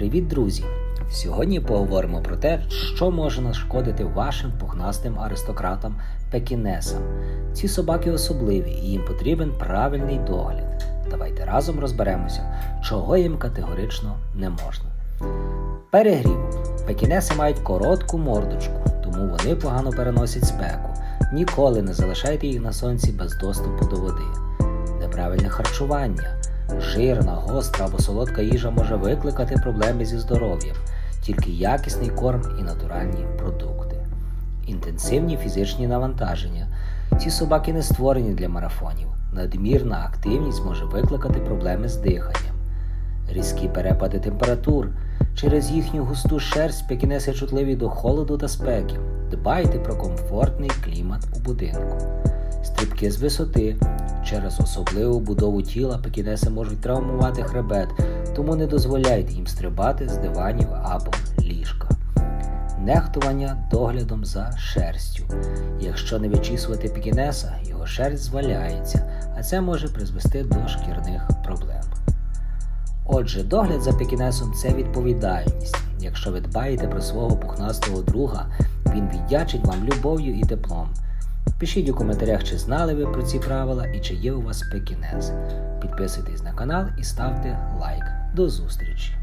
Привіт, друзі! Сьогодні поговоримо про те, що може нашкодити вашим пухнастим аристократам пекінесам. Ці собаки особливі і їм потрібен правильний догляд. Давайте разом розберемося, чого їм категорично не можна. Перегрів. Пекінеси мають коротку мордочку, тому вони погано переносять спеку. Ніколи не залишайте їх на сонці без доступу до води. Неправильне харчування. Жирна, гостра або солодка їжа може викликати проблеми зі здоров'ям, тільки якісний корм і натуральні продукти. Інтенсивні фізичні навантаження. Ці собаки не створені для марафонів. Надмірна активність може викликати проблеми з диханням. Різкі перепади температур. Через їхню густу шерсть пекінеси чутливі до холоду та спеки. Дбайте про комфортний клімат у будинку. Стрибки з висоти. Через особливу будову тіла пекінеси можуть травмувати хребет, тому не дозволяйте їм стрибати з диванів або ліжка. Нехтування доглядом за шерстю. Якщо не вичісувати пекінеса, його шерсть зваляється, а це може призвести до шкірних проблем. Отже, догляд за пекінесом це відповідальність. Якщо ви дбаєте про свого пухнастого друга, він віддячить вам любов'ю і теплом. Пишіть у коментарях, чи знали ви про ці правила і чи є у вас пекінез. Підписуйтесь на канал і ставте лайк. До зустрічі!